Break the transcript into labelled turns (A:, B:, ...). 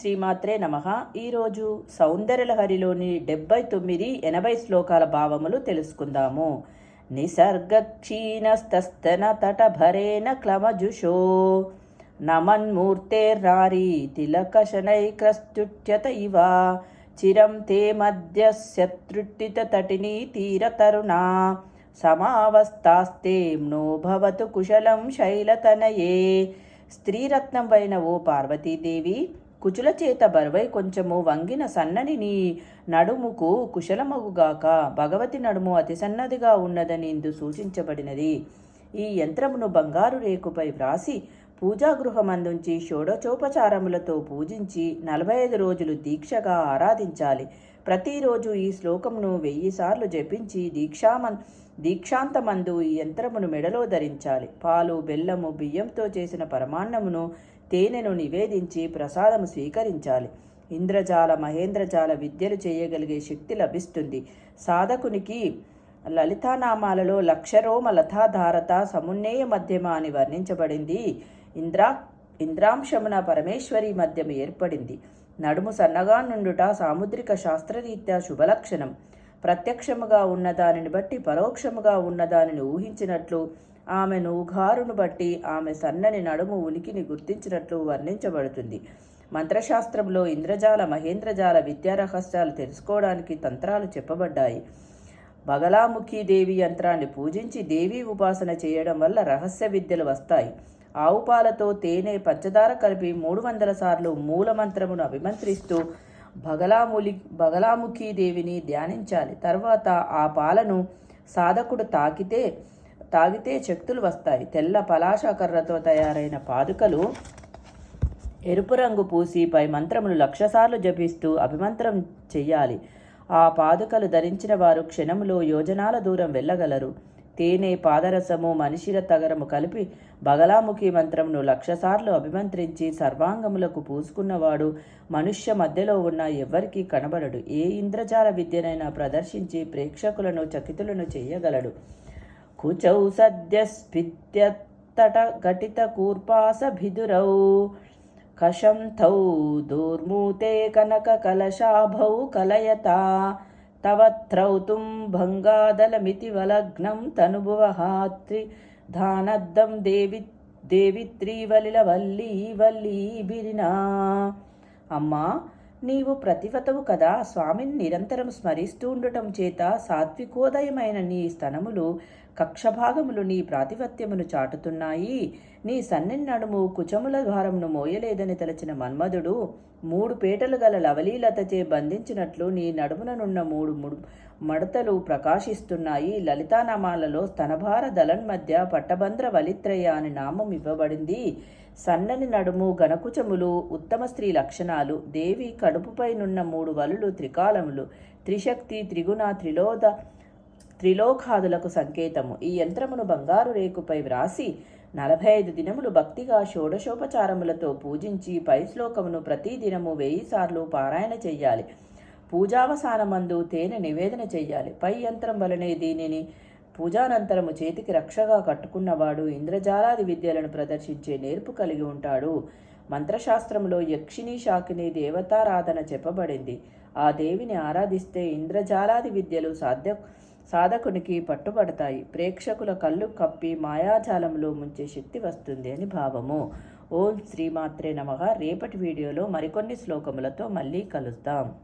A: శ్రీమాత్రే నమ. ఈరోజు సౌందర్యలహరిలోని డెబ్బై తొమ్మిది ఎనభై శ్లోకాల భావములు తెలుసుకుందాము. నిసర్గ క్షీణస్తస్తన తటభరేణ క్లమజుషో. నమన్మూర్తేర్రారీ తిలకశనైక్రస్తుట్యత ఇవ. చిరం తే మధ్య శత్రుట్టిత తటినీ తీరతరుణా. సమావస్థాస్తే నో భవతు కుశలం శైలతనయే. స్త్రీరత్నం వైన ఓ పార్వతీదేవి కుచుల చేత బరువై కొంచెము వంగిన సన్నని నీ నడుముకు కుశలమగుగాక. భగవతి నడుము అతి సన్నదిగా ఉన్నదని ఇందు సూచించబడినది. ఈ యంత్రమును బంగారు రేకుపై వ్రాసి పూజాగృహమందుంచి షోడచోపచారములతో పూజించి నలభై ఐదు రోజులు దీక్షగా ఆరాధించాలి. ప్రతిరోజు ఈ శ్లోకమును వెయ్యి సార్లు జపించి దీక్షామన్ దీక్షాంతమందు ఈ యంత్రమును మెడలో ధరించాలి. పాలు బెల్లము బియ్యంతో చేసిన పరమాన్నమును తేనెను నివేదించి ప్రసాదము స్వీకరించాలి. ఇంద్రజాల మహేంద్రజాల విద్యలు చేయగలిగే శక్తి లభిస్తుంది. సాధకునికి లలితానామాలలో లక్షరోమ లతాధారత సమున్నేయ మధ్యమ అని వర్ణించబడింది. ఇంద్రా ఇంద్రాంశమున పరమేశ్వరి మధ్యమ ఏర్పడింది. నడుము సన్నగా నుండుట సాముద్రిక శాస్త్రరీత్యా శుభలక్షణం. ప్రత్యక్షముగా ఉన్నదానిని బట్టి పరోక్షముగా ఉన్నదానిని ఊహించినట్లు ఆమెను ఉఘారును బట్టి ఆమె సన్నని నడుము ఉనికిని గుర్తించినట్లు వర్ణించబడుతుంది. మంత్రశాస్త్రంలో ఇంద్రజాల మహేంద్రజాల విద్యా రహస్యాలు తెలుసుకోవడానికి తంత్రాలు చెప్పబడ్డాయి. బగలాముఖి దేవి యంత్రాన్ని పూజించి దేవీ ఉపాసన చేయడం వల్ల రహస్య విద్యలు వస్తాయి. ఆవు పాలతో తేనె పంచదార కలిపి మూడు వందల సార్లు మూలమంత్రమును అభిమంత్రిస్తూ బగలాములి బగలాముఖి దేవిని ధ్యానించాలి. తర్వాత ఆ పాలను సాధకుడు తాకితే తాగితే శక్తులు వస్తాయి. తెల్ల పలాశ కర్రతో తయారైన పాదుకలు ఎరుపు రంగు పూసి పై మంత్రములు లక్షసార్లు జపిస్తూ అభిమంత్రం చెయ్యాలి. ఆ పాదుకలు ధరించిన వారు క్షణములో యోజనాల దూరం వెళ్ళగలరు. తేనె పాదరసము మనిషిల తగరము కలిపి బగలాముఖి మంత్రమును లక్షసార్లు అభిమంత్రించి సర్వాంగములకు పూసుకున్నవాడు మనుష్య మధ్యలో ఉన్న ఎవ్వరికీ కనబడడు. ఏ ఇంద్రజాల విద్యనైనా ప్రదర్శించి ప్రేక్షకులను చకితులను చేయగలడు. కుచౌ సద్య స్ఫిత్యత్తట ఘటిత కూర్పాస కషంథౌ దూర్మూతే కనక కలశాభౌ కలయతా తవత్రౌతుం భంగాదలమితి వలగ్నం తనుభువహాత్రి ధానద్దం దేవి దేవిత్రీవలిల వల్లీ వల్లీ బిరినా అమ్మా నీవు ప్రతివతవు కదా స్వామిని నిరంతరం స్మరిస్తూ ఉండటం చేత సాత్వికోదయమైన నీ స్తనములు కక్షభాగములు నీ ప్రాతిపత్యమును చాటుతున్నాయి. నీ సన్నని నడుము కుచముల భారమును మోయలేదని తలచిన మన్మధుడు మూడు పేటలు గల లవలీలతచే బంధించినట్లు నీ నడుముననున్న మూడు ముడు మడతలు ప్రకాశిస్తున్నాయి. లలితానామాలలో స్తనభార దళన్ మధ్య పట్టభంద్ర వలిత్రయ అని నామం ఇవ్వబడింది. సన్నని నడుము గణకుచములు ఉత్తమ స్త్రీ లక్షణాలు దేవి కడుపుపైనున్న మూడు వలులు త్రికాలములు త్రిశక్తి త్రిగుణ త్రిలోద త్రిలోకాదులకు సంకేతము. ఈ యంత్రమును బంగారు రేకుపై వ్రాసి నలభై ఐదు దినములు భక్తిగా షోడశోపచారములతో పూజించి పై శ్లోకమును ప్రతి దినము వెయ్యి సార్లు పారాయణ చెయ్యాలి. పూజావసానమందు తేనె నివేదన చెయ్యాలి. పై యంత్రం వలనే దీనిని పూజానంతరము చేతికి రక్షగా కట్టుకున్నవాడు ఇంద్రజాలాది విద్యలను ప్రదర్శించే నేర్పు కలిగి ఉంటాడు. మంత్రశాస్త్రంలో యక్షిణి శాకిని దేవతారాధన చెప్పబడింది. ఆ దేవిని ఆరాధిస్తే ఇంద్రజాలాది విద్యలు సాధ్య సాధకునికి పట్టుబడతాయి. ప్రేక్షకుల కళ్ళు కప్పి మాయాజాలంలో ముంచే శక్తి వస్తుంది అని భావము. ఓం శ్రీమాత్రే నమః. రేపటి వీడియోలో మరికొన్ని శ్లోకములతో మళ్ళీ కలుద్దాం.